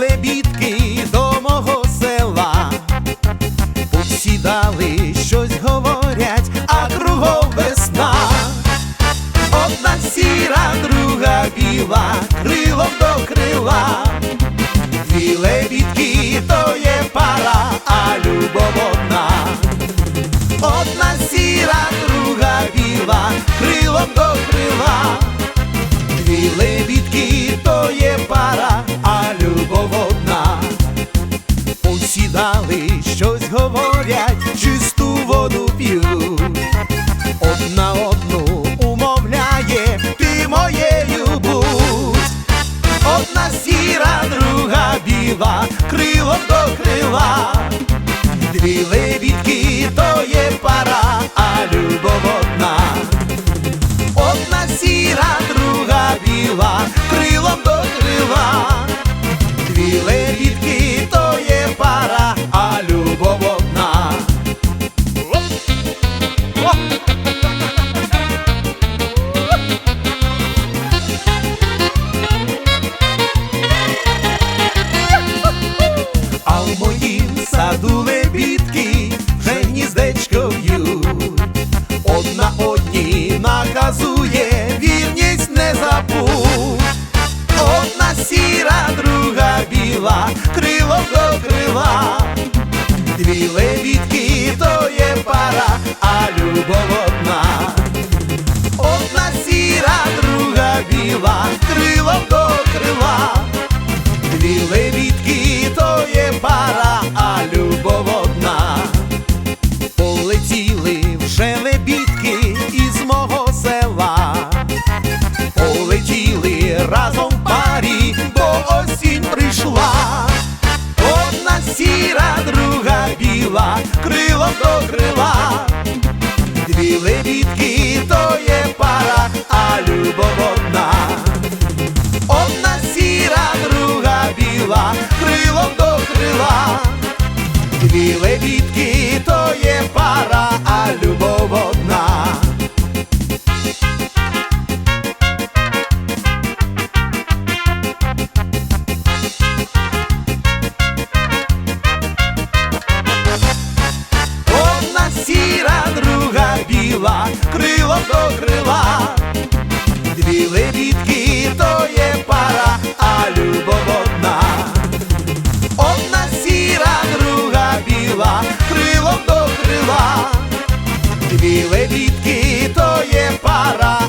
лебідки до мого села, Посідали, щось говорять, а кругом весна, одна сіра, друга біла, крилом до крила, дві лебідки то є пара, а любов одна, одна сіра, друга біла, крилом до крила. Посідали, щось говорять, чисту воду п'ють. Одна одну умовляє, ти моєю будь. Одна сіра, друга біла, крило до крила. Дві лебідки наказує, вірність не забудь. Одна сіра, друга біла, крило до крила. Дві левітки то є пара, а любов одна. Разом парі, бо осінь прийшла. Одна сіра, друга біла, крилом до крила. Дві лебідки то є пара, а любов одна. Одна сіра, друга біла, крилом до крила. Дві лебідки то є пара, крила. Дві лебідки то є пара.